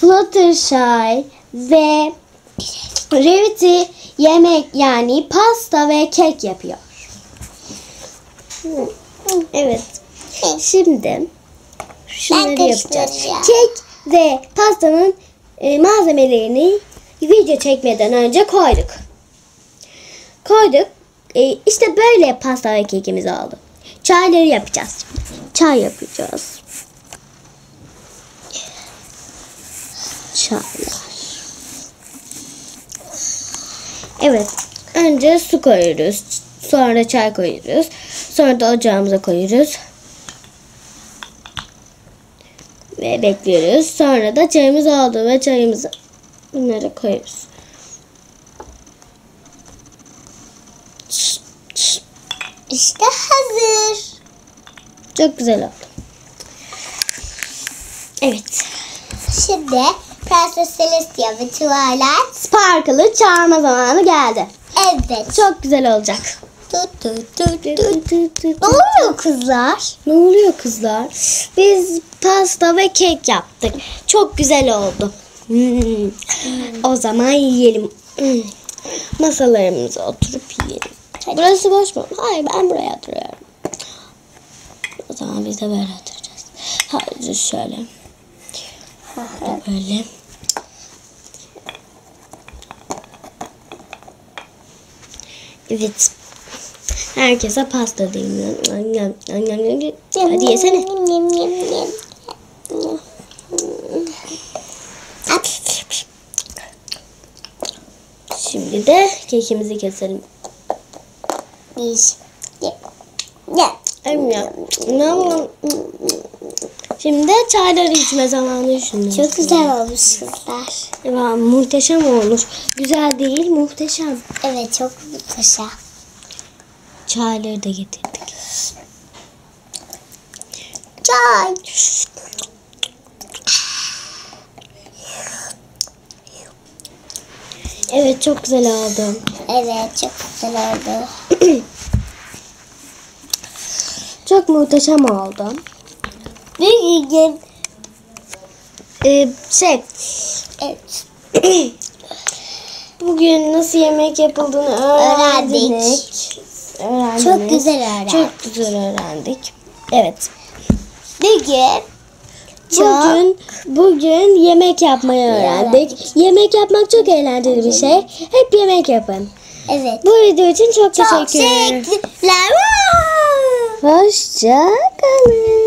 Fluttershy ve Rarity yemek yani pasta ve kek yapıyor. Evet. Şimdi şunları yapacağız. Kek ve pastanın e, malzemelerini video çekmeden önce koyduk. Koyduk. E, işte böyle pasta ve kekimiz oldu. Çayları yapacağız. Çay yapacağız. Çaylar. Evet. Önce su koyuyoruz. Sonra çay koyuyoruz. Sonra da ocağımıza koyuyoruz. Ve bekliyoruz. Sonra da çayımız oldu ve çayımızı bunlara koyuyoruz. İşte hazır. Çok güzel oldu. Evet. Şimdi Prenses Celestia ve Twilight. Sparkle'ı çağırma zamanı geldi. Evet. Çok güzel olacak. Tut tut tut tut. Ne oluyor kızlar? Ne oluyor kızlar? Biz pasta ve kek yaptık. Çok güzel oldu. Hmm. O zaman yiyelim. Hmm. Masalarımıza oturup yiyelim. Burası boş mu? Hayır ben buraya oturuyorum. O zaman biz de böyle oturacağız. Hadi şöyle. Böyle. Evet. Herkese pasta diyeyim. Hadi yesene. Şimdi de kekimizi keselim. İş. Ye. Şimdi çayları içme zamanı şimdi. Çok güzel olmuş kızlar. Ya, muhteşem olmuş. Güzel değil, muhteşem. Evet çok güzel. Çayları da getirdik. Çay. Evet, çok güzel oldu. Evet çok güzel oldu. Çok muhteşem oldu. Bir gün. Ee, şey, Evet. bugün nasıl yemek yapıldığını öğrendik. Öğrendik. Öğrendiniz. Çok güzel öğrendik. Çok güzel öğrendik. Evet. Bir gün. Çok. Bugün bugün yemek yapmayı öğrendik. Yemek yapmak çok eğlenceli bir şey. Hep yemek yapın. Evet. Bu video için çok, Çok teşekkür ederim. teşekkürler. Hoşça kalın.